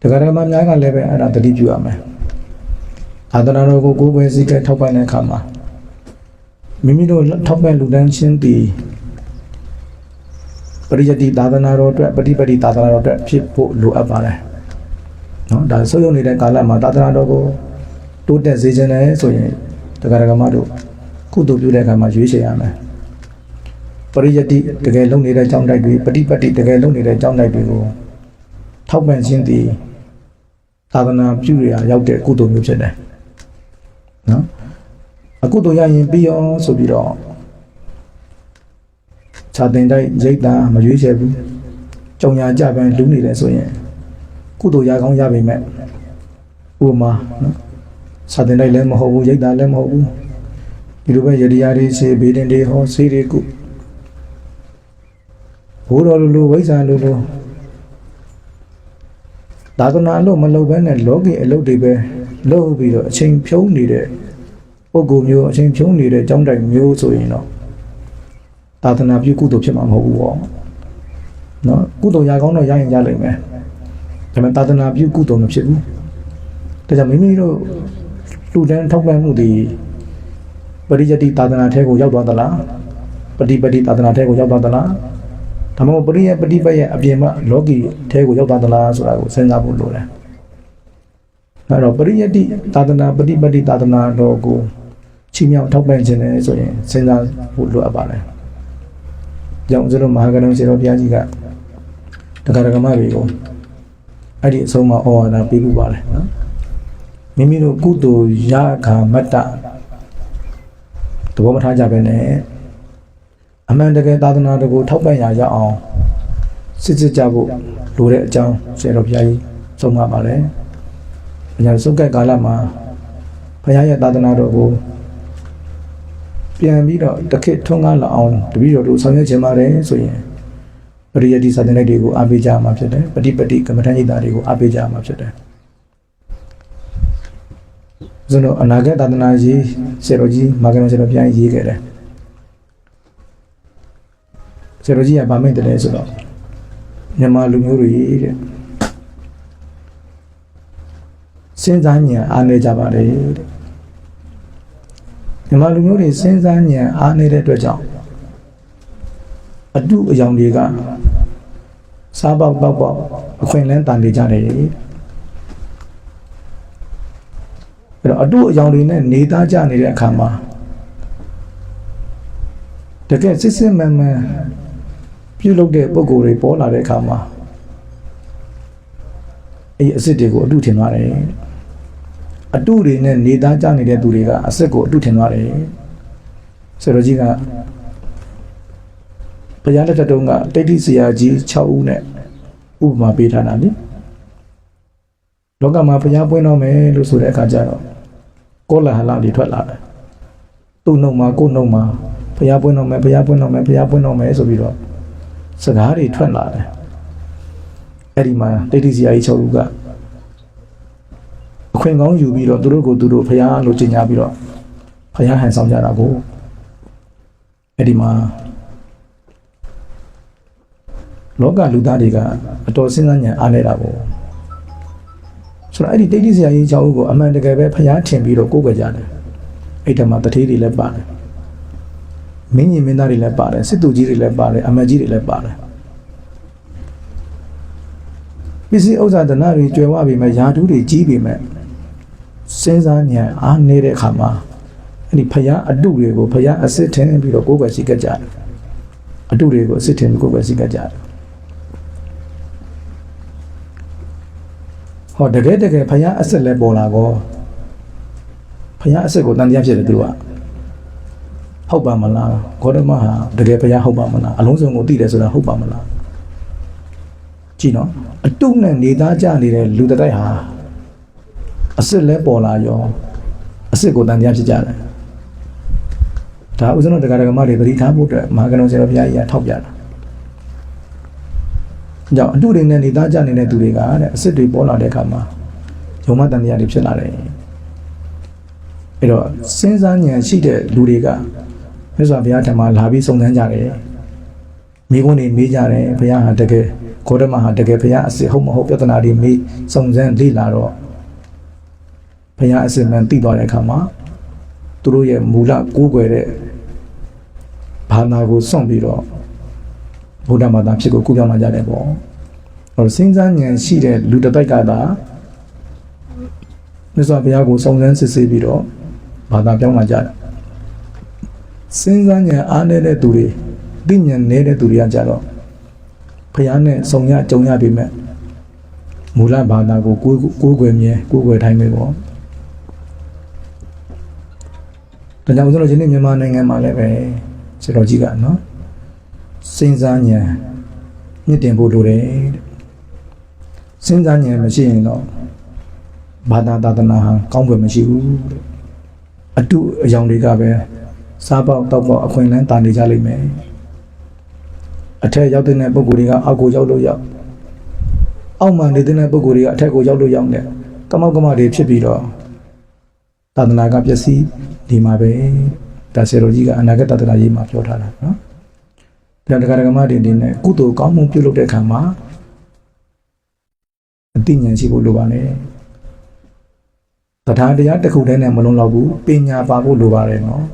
တရားဓမ္မများကလည်းပဲအဲ့ဒါတတိပြုရမယ်သာသနာတော်ကိုကိုယ်ပဲစည်းကဲထောက်ပံ့တဲ့အခါမှာမိမိတို့ထောက်ပံ့လူတန်းချင်းတည်ပရိယတိသာသနာတော်အတွက်ပฏิပတိသာသနာတော်အတွက်ဖြစ်ဖို့လိုအပ်ပါတယ်နော်ဒါဆုပ်ယုံနေတဲ့ကာလမှာသာသနာတော်ကိုတိုးတက်စေခြင်းလည်းဆိုရင်တရားဓမ္မတို့ကုသိုလ်ပြုတဲ့အခါမှာရွေးချယ်ရမယ်ပရိယတိတကယ်လုံနေတဲ့ကြောင်းတိုက်တွေပฏิပတိတကယ်လုံနေတဲ့ကြောင်းတိုက်တွေကိုထောက်ပံ့ခြင်းတည် သာသနာပြုရရောက်တဲ့ကုသိုလ်မျိုးဖြစ်တယ်နော်အကုသိုလ်ရရင်ပြီးရောဆိုပြီးတော့ခြာတင်တိုက်ရိတ်တာမရွေးချယ်ဘူးကြုံညာကြပန်းလူနေတယ်ဆိုရင်ကုသိုလ်ရကောင်းရပါမယ်ဥပမာနော်ခြာတင်တိုက်လည်းမဟုတ်ဘူးရိတ်တာလည်းမဟုတ်ဘူးဒီလိုပဲယတရားတွေစေဘေးတင်တွေဟောစေးတွေကုဘိုးတော်လိုလိုဝိဇ္ဇာလိုလို သာသနာလို့မလုပ်ဘဲနဲ့လောကီအလုပ်တွေပဲလုပ်ပြီးတော့အချိန်ဖြုံးနေတဲ့ပုဂ္ဂိုလ်မျိုးအချိန်ဖြုံးနေတဲ့ကြောင်းတိုင်မျိုးဆိုရင်တော့သာသနာပြုကုသိုလ်ဖြစ်မှာမဟုတ်ဘူးပေါ့နော်ကုသိုလ်ရကောင်းတော့ရရင်ရလိမ့်မယ်ဒါပေမဲ့သာသနာပြုကုသိုလ်မဖြစ်ဘူးဒါကြောင့်မိမိတို့လူတန်းထောက်ပံ့မှုတွေပရိယတိသာသနာထဲကိုရောက်သွားသလားပฏิပတိသာသနာထဲကိုရောက်သွားသလား ဒါမှမဟုတ်ပရိယပฏิပတ်ရဲ့အပြင်မှာလောကီထဲကိုရောက်သွားသလားဆိုတာကိုစဉ်းစားဖို့လိုတယ်အဲ့တော့ပရိယတိသာသနာပฏิပတိသာသနာတော်ကိုချီးမြှောက်ထောက်ပံ့ခြင်းလည်းဆိုရင်စဉ်းစားဖို့လိုအပ်ပါတယ်။ကြောင့်ကျွန်တော်မဟာကဏ္ဍစေတော်ဘုရားကြီးကတရားဓမ္မတွေကိုအဲ့ဒီအဆုံးမှာဩဝါဒပေးဖို့ပါတယ်နော်။မိမိတို့ကုသိုလ်ရခာမတ္တသဘောမထားကြပဲနဲ့ အမှန်တကယ်သာသနာတော်ကိုထောက်ပံ့ရရအောင်စစ်စစ်ကြဖို့လိုတဲ့အကြောင်းစေတော်ဘုရားကြီးဆုံးမပါတယ်။အညာစုကတ်ကာလမှာဘုရားရဲ့သာသနာတော်ကိုပြန်ပြီးတော့တခိထွန်းကားလာအောင်တပည့်တော်တို့ဆောင်ရွက်ခြင်းပါတယ်ဆိုရင်ပရိယတိစာသင်လိုက်တွေကိုအားပေးကြမှာဖြစ်တယ်ပฏิပတိကမ္မထန်ဤသားတွေကိုအားပေးကြမှာဖြစ်တယ်ဇုံတော့အနာဂတ်သာသနာကြီးစေတော်ကြီးမာကနစေတော်ပြန်ရေးခဲ့တယ် စေတော်ကြီးကဗာမိတ်တယ်ဆိုတော့မြန်မာလူမျိုးတွေတဲ့စဉ်းစားဉာဏ်အားနေကြပါတယ်တဲ့မြန်မာလူမျိုးတွေစဉ်းစားဉာဏ်အားနေတဲ့အတွက်ကြောင့်အတုအယောင်တွေကစားပေါက်ပေါက်ပေါက်အခွင့်အလန်းတန်နေကြတယ်အဲ့တော့အတုအယောင်တွေနဲ့နေသားကြနေတဲ့အခါမှာတကယ်စစ်စစ်မှန်မှန် ပြုလုပ်တဲ့ပုံကိုယ်တွေပေါ်လာတဲ့အခါမှာအဲ့ဒီအစ်စ်တွေကိုအတုထင်သွားတယ်အတုတွေနဲ့နေသားကြနေတဲ့သူတွေကအစ်စ်ကိုအတုထင်သွားတယ်ဆိုတော့ကြီးကဘုရားလက်ထက်တုန်းကတိတ်တိဆရာကြီး6ဦးနဲ့ဥပမာပေးထားတာလေလောကမှာဘုရားပွင့်တော့မယ်လို့ဆိုတဲ့အခါကျတော့ကောလဟလတွေထွက်လာတယ်သူ့နှုတ်မှာကိုယ်နှုတ်မှာဘုရားပွင့်တော့မယ်ဘုရားပွင့်တော့မယ်ဘုရားပွင့်တော့မယ်ဆိုပြီးတော့ စကားတွေထွက်လာတယ်အဲ့ဒီမှာတိတ်တိစီယာကြီး၆လူကအခွင့်ကောင်းယူပြီးတော့သူတို့ကိုသူတို့ဖျားလို့ကြီးညာပြီးတော့ဖျားဟန်ဆောင်ကြတာကိုအဲ့ဒီမှာလောကလူသားတွေကအတော်စဉ်းစားဉာဏ်အားလဲတာကိုဆိုတော့အဲ့ဒီတိတ်တိစီယာကြီး၆ဦးကိုအမှန်တကယ်ပဲဖျားထင်ပြီးတော့ကိုယ်ကြကြတယ်အဲ့ဒါမှာတထေးတွေလည်းပါတယ် မင်းကြီးမင်းသားတွေလည်းပါတယ်စစ်သူကြီးတွေလည်းပါတယ်အမတ်ကြီးတွေလည်းပါတယ်ပစ္စည်းဥစ္စာတနာတွေကျွယ်ဝပြီမဲ့ယာတူးတွေကြီးပြီမဲ့စဉ်းစားဉာဏ်အားနေတဲ့အခါမှာအဲ့ဒီဖျားအတုတွေကိုဖျားအစ်စ်ထင်ပြီးတော့ကိုးကွယ်စီကကြတယ်အတုတွေကိုအစ်စ်ထင်ပြီးကိုးကွယ်စီကကြတယ်ဟောတကယ်တကယ်ဖယားအစ်စ်လဲပေါ်လာကောဖယားအစ်စ်ကိုတန်တရားဖြစ်တယ်သူက ဟုတ်ပါမလားဂေါတမဟာတကယ်ဖယားဟုတ်ပါမလားအလုံးစုံကိုသိတယ်ဆိုတာဟုတ်ပါမလားကြည့်နော်အတုနဲ့နေသားကြနေတဲ့လူတစ်တိုက်ဟာအစ်စ်လဲပေါ်လာရောအစ်စ်ကိုတန်တရားဖြစ်ကြတယ်ဒါဥစ္စံတော်တရားဓမ္မတွေသတိထားဖို့အတွက်မဟာကဏ္ဍဆရာဘုရားကြီးကထောက်ပြတာကြောင့်အတုတွေနဲ့နေသားကြနေတဲ့သူတွေကတဲ့အစ်စ်တွေပေါ်လာတဲ့အခါမှာယုံမတန်တရားတွေဖြစ်လာတယ်အဲ့တော့စဉ်းစားဉာဏ်ရှိတဲ့လူတွေက မြတ်စွာဘုရားထံမှာလာပြီးစုံစမ်းကြတယ်မိခွန်းတွေမေးကြတယ်ဘုရားဟာတကယ်ခေါ်တမဟာတကယ်ဘုရားအစစ်ဟုတ်မဟုတ်ပြဿနာတွေမေးစုံစမ်းလေ့လာတော့ဘုရားအစစ်မှန်သိသွားတဲ့အခါမှာသူတို့ရဲ့မူလကိုးကွယ်တဲ့ဘာသာကိုစွန့်ပြီးတော့ဗုဒ္ဓဘာသာဖြစ်ကိုကူးပြောင်းလာကြတယ်ပေါ့။ဟောစဉ်းစားဉာဏ်ရှိတဲ့လူတစ်ပိုက်ကသာမြတ်စွာဘုရားကိုစုံစမ်းစစ်ဆေးပြီးတော့ဘာသာပြောင်းလာကြတယ်။ စဉ်းစားဉာဏ်အားနည်းတဲ့သူတွေသိဉာဏ်နည်းတဲ့သူတွေကကြတော့ဘုရားနဲ့ဆုံရကြုံရပြီမဲ့မူလဘာသာကိုကိုးကိုးကွယ်မြဲကိုးကွယ်ထိုင်မယ်ပေါ့။ဒါကြောင့်ဦးဇင်းတို့ယနေ့မြန်မာနိုင်ငံမှာလည်းပဲဆရာတော်ကြီးကနော်စဉ်းစားဉာဏ်မြင့်တင်ဖို့လိုတယ်တဲ့စဉ်းစားဉာဏ်မရှိရင်တော့ဘာသာသာသနာဟာကောင်းဖွယ်မရှိဘူးတဲ့အတုအယောင်တွေကပဲ စားပေါက်တောက်ပေါက်အခွင့်အလမ်းတာနေကြလိမ့်မယ်အထက်ရောက်တဲ့ပုံကိုယ်တွေကအောက်ကိုရောက်လို့ရောက်အောက်မှာနေတဲ့ပုံကိုယ်တွေကအထက်ကိုရောက်လို့ရောက်နေကမောက်ကမတွေဖြစ်ပြီးတော့သာသနာကပျက်စီးဒီမှာပဲဒါဆရာတော်ကြီးကအနာဂတ်သာသနာရေးမှာပြောထားတာနော်ဒါတရားဓမ္မတွေအနေနဲ့ကုသိုလ်ကောင်းမှုပြုလုပ်တဲ့အခါမှာအသိဉာဏ်ရှိဖို့လိုပါလေတရားတရားတစ်ခုတည်းနဲ့မလုံးတော့ဘူးပညာပါဖို့လိုပါတယ်နော်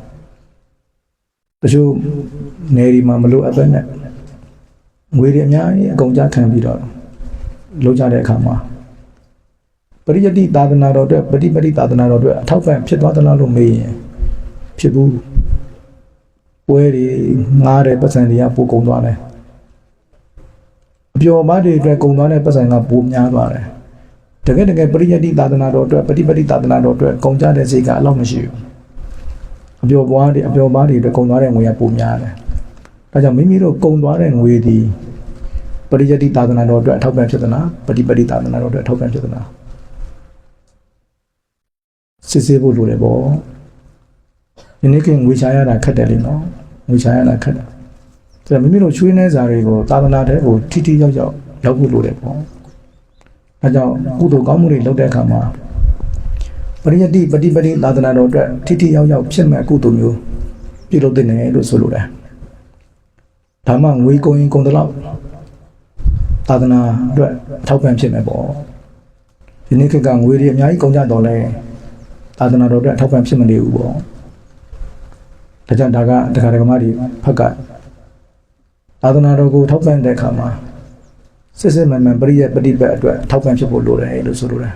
တချို့နေဒီမှာမလိုအပ်ပဲနဲ့ငွေတွေအများကြီးအကုန်ကြခံပြီးတော့လုံးကြတဲ့အခါမှာပရိယတိသာသနာတော်အတွက်ပฏิပတိသာသနာတော်အတွက်အထောက်ပံ့ဖြစ်သွားသလားလို့မေးရင်ဖြစ်ဘူးပွဲတွေငားတဲ့ပတ်စံတွေကပိုကုန်သွားတယ်အပျော်ပါးတွေအတွက်ကုန်သွားတဲ့ပတ်စံကပိုများသွားတယ်တကယ်တကယ်ပရိယတိသာသနာတော်အတွက်ပฏิပတိသာသနာတော်အတွက်ကုန်ကြတဲ့စိတ်ကအလောက်မရှိဘူး အပျော်ပွားတွေအပျော်ပါးတွေအတွက်ကုန်သွားတဲ့ငွေကပိုများတယ်ဒါကြောင့်မိမိတို့ကုန်သွားတဲ့ငွေဒီပရိယတိသာသနာတော်အတွက်အထောက်ပံ့ဖြစ်သလားပฏิပတိသာသနာတော်အတွက်အထောက်ပံ့ဖြစ်သလားစစ်ဆေးဖို့လိုတယ်ပေါ့ဒီနေ့ကငွေချရတာခက်တယ်လေနော်ငွေချရတာခက်တယ်ဒါမိမိတို့ချွေးနှဲစာတွေကိုသာသနာတဲ့ကိုထိထိရောက်ရောက်ရောက်ဖို့လိုတယ်ပေါ့အဲကြောင့်ကုသိုလ်ကောင်းမှုတွေလုပ်တဲ့အခါမှာ ပရိယတိပฏิပတိသာသနာတော်အတွက်ထိထိရောက်ရောက်ဖြစ်မဲ့ကုသိုလ်မျိုးပြုလုပ်တဲ့နယ်လို့ဆိုလိုတယ်ဒါမှငွေကုန်ရင်ကုန်တယ်လို့သာသနာအတွက်အထောက်ပံ့ဖြစ်မယ်ပေါ့ဒီနေ့ခေတ်ကငွေတွေအများကြီးကုန်ကြတော့လဲသာသနာတော်အတွက်အထောက်ပံ့ဖြစ်မနေဘူးပေါ့ဒါကြောင့်ဒါကတရားဓမ္မတွေဖက်ကသာသနာတော်ကိုထောက်ပံ့တဲ့အခါမှာစစ်စစ်မှန်မှန်ပရိယတ်ပฏิပတ်အတွက်ထောက်ပံ့ဖြစ်ဖို့လိုတယ်လို့ဆိုလိုတယ်